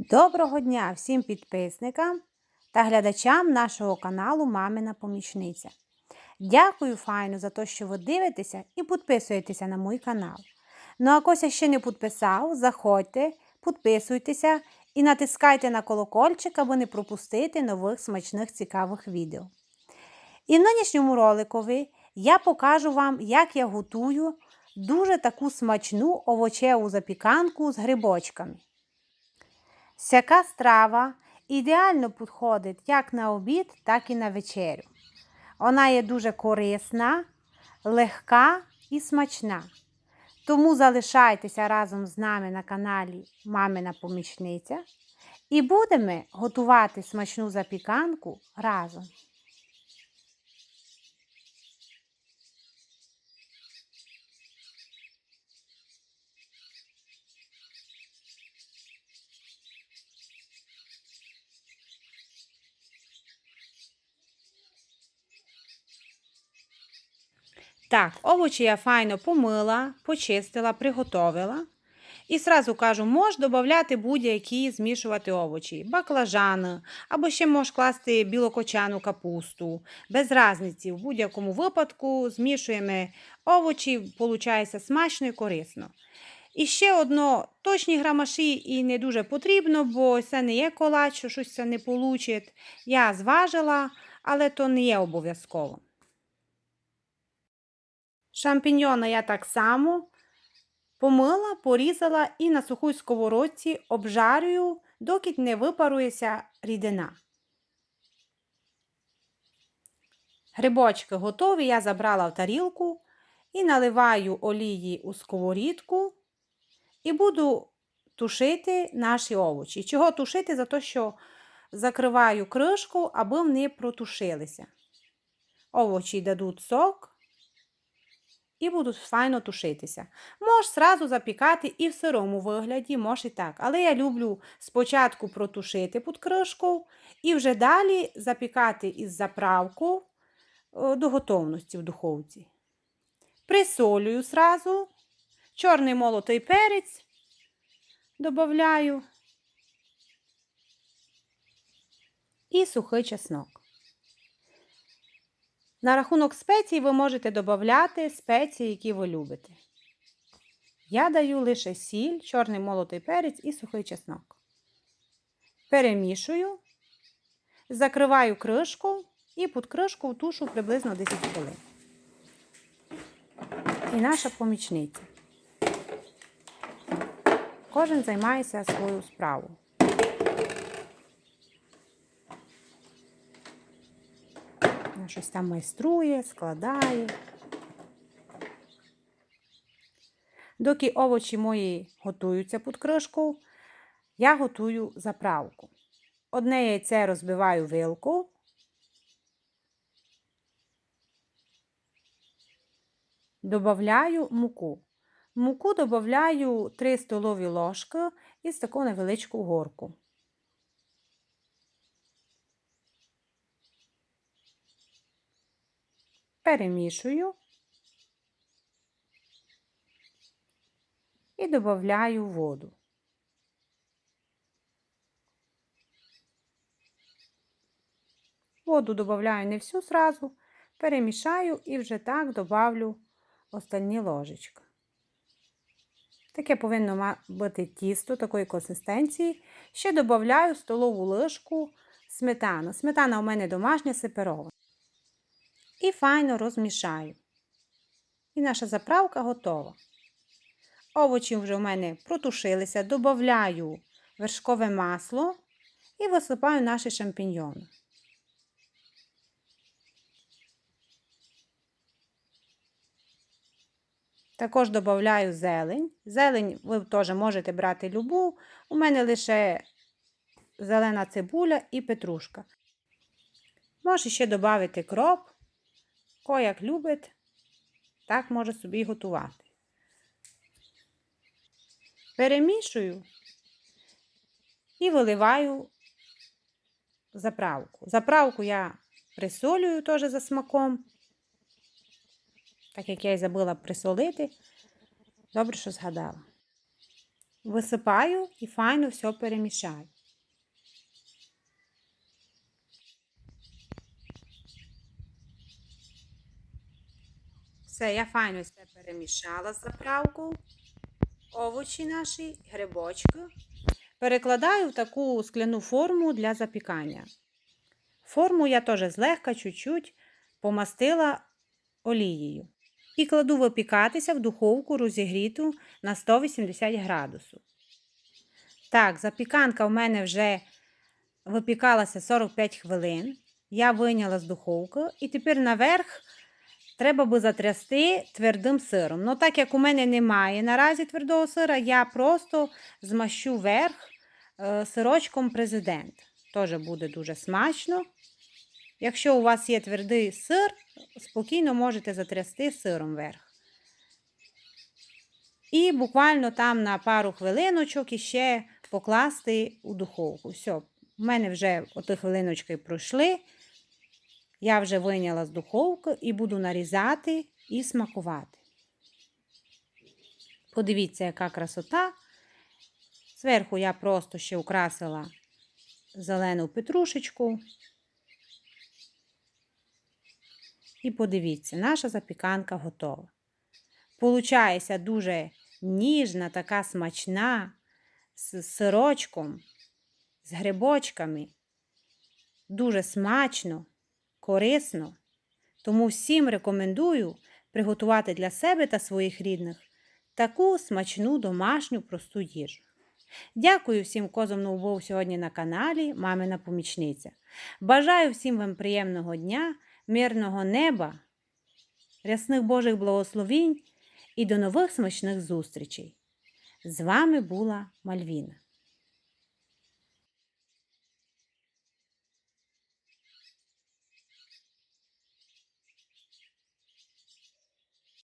Доброго дня всім підписникам та глядачам нашого каналу Мамина Помічниця. Дякую файно за те, що ви дивитеся і підписуєтеся на мій канал. Ну а кося ще не підписав, заходьте, підписуйтеся і натискайте на колокольчик, аби не пропустити нових смачних цікавих відео. І в нинішньому роликові я покажу вам, як я готую дуже таку смачну овочеву запіканку з грибочками. Сяка страва ідеально підходить як на обід, так і на вечерю. Вона є дуже корисна, легка і смачна. Тому залишайтеся разом з нами на каналі Мамина Помічниця і будемо готувати смачну запіканку разом. Так, овочі я файно помила, почистила, приготовила. І сразу кажу, можеш додати будь-які змішувати овочі, баклажани, або ще можеш класти білокочану капусту. Без різниці, в будь-якому випадку змішуємо овочі, виходить смачно і корисно. І ще одно, точні грамаші і не дуже потрібно, бо це не є колач, що щось це не вийде. Я зважила, але то не є обов'язково. Шампіньйони я так само помила, порізала і на сухій сковородці обжарюю, доки не випарується рідина. Грибочки готові, я забрала в тарілку і наливаю олії у сковорідку і буду тушити наші овочі. Чого тушити? За те, що закриваю кришку, аби вони протушилися. Овочі дадуть сок і будуть файно тушитися. Можеш зразу запікати і в сирому вигляді, можеш і так. Але я люблю спочатку протушити під кришку і вже далі запікати із заправку до готовності в духовці. Присолюю зразу, чорний молотий перець додаю і сухий чеснок. На рахунок спецій ви можете додати спеції, які ви любите. Я даю лише сіль, чорний молотий перець і сухий чеснок. Перемішую, закриваю кришку і під кришку тушу приблизно 10 хвилин. І наша помічниця. Кожен займається свою справу. Щось там майструє, складає. Доки овочі мої готуються під кришку, я готую заправку. Одне яйце розбиваю вилку. Добавляю муку. Муку додаю 3 столові ложки із таку невеличку горку. Перемішую і додаю воду. Воду додаю не всю сразу, перемішаю і вже так добавлю остальні ложечки. Таке повинно бути тісто такої консистенції. Ще додаю столову лишку сметану. Сметана у мене домашня сиперова і файно розмішаю. І наша заправка готова. Овочі вже в мене протушилися, додаю вершкове масло і висипаю наші шампіньйони. Також додаю зелень. Зелень ви теж можете брати любу. У мене лише зелена цибуля і петрушка. Можете ще додати кроп. Ко як любить, так може собі готувати. Перемішую і виливаю заправку. Заправку я присолюю теж за смаком, так як я й забула присолити, добре, що згадала. висипаю і файно все перемішаю. Все, я файно все перемішала з заправку, овочі наші, грибочки. Перекладаю в таку скляну форму для запікання. Форму я теж злегка чуть-чуть помастила олією. І кладу випікатися в духовку розігріту на 180 градусів. Так, запіканка в мене вже випікалася 45 хвилин. Я вийняла з духовки і тепер наверх треба би затрясти твердим сиром. Ну, так як у мене немає наразі твердого сира, я просто змащу верх е, сирочком президент. Теж буде дуже смачно. Якщо у вас є твердий сир, спокійно можете затрясти сиром верх. І буквально там на пару хвилиночок іще покласти у духовку. Все, в мене вже оті хвилиночки пройшли. Я вже вийняла з духовки і буду нарізати і смакувати. Подивіться, яка красота. Зверху я просто ще украсила зелену петрушечку. І подивіться, наша запіканка готова. Получається дуже ніжна, така смачна, з сирочком, з грибочками. Дуже смачно, корисно. Тому всім рекомендую приготувати для себе та своїх рідних таку смачну домашню просту їжу. Дякую всім, кого зо мною був сьогодні на каналі Мамина Помічниця. Бажаю всім вам приємного дня, мирного неба, рясних Божих благословінь і до нових смачних зустрічей. З вами була Мальвіна.